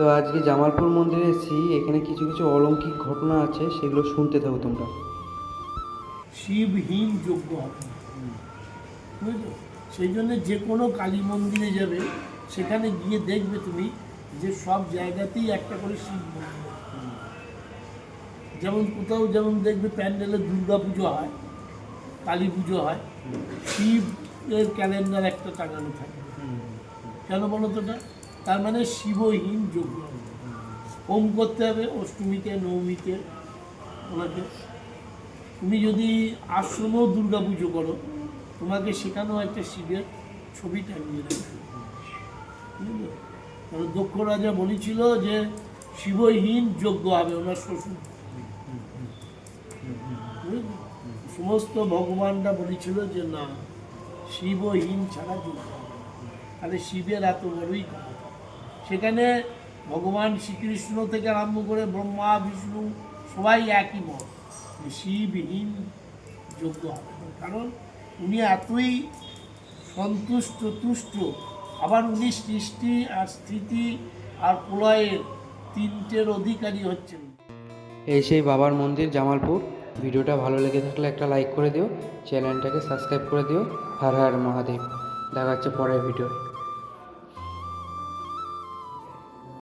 তো আজকে জামালপুর মন্দিরে এসেছি, এখানে কিছু কিছু অলৌকিক ঘটনা আছে, সেগুলো শুনতে থাকো তোমরা। শিবহীন যোগ্য বুঝলো সেই জন্য যে কোনো কালী মন্দিরে যাবে, সেখানে গিয়ে দেখবে তুমি যে সব জায়গাতেই একটা করে শিব মন্দির যেমন কোথাও যেমন দেখবে প্যান্ডেলে দুর্গা পুজো হয়, কালী পুজো হয়, শিবের ক্যালেন্ডার একটা টাঙানো থাকে। কেন বলো তো এটা? তার মানে শিবহীন যোগ্য হোম করতে হবে, অষ্টমীতে, নবমীতে, ওনাকে। তুমি যদি আশ্রমেও দুর্গা পুজো করো, তোমাকে সেখানেও একটা শিবের ছবি টাঙিয়ে রাখবে কারণ দক্ষ রাজা বলেছিল যে শিবহীন যোগ্য হবে ওনার শ্বশুর। সমস্ত ভগবানরা বলেছিল যে না, শিবহীন ছাড়া যোগ্য তাহলে শিবের এত বড়ই। সেখানে ভগবান শ্রীকৃষ্ণ থেকে আরম্ভ করে ব্রহ্মা, বিষ্ণু সবাই একই মত শিবহীন যোগ্য হবে। কারণ উনি এতই সন্তুষ্ট, তুষ্ট। আবার উনি সৃষ্টি আর স্থিতি আর প্রলয়ের তিনটের অধিকারী হচ্ছেন। এই সেই বাবার মন্দির, জামালপুর। ভিডিওটা ভালো লেগে থাকলে একটা লাইক করে দিও। চ্যানেলটাকে সাবস্ক্রাইব করে দিও। হর হর মহাদেব। দেখা হচ্ছে পরের ভিডিও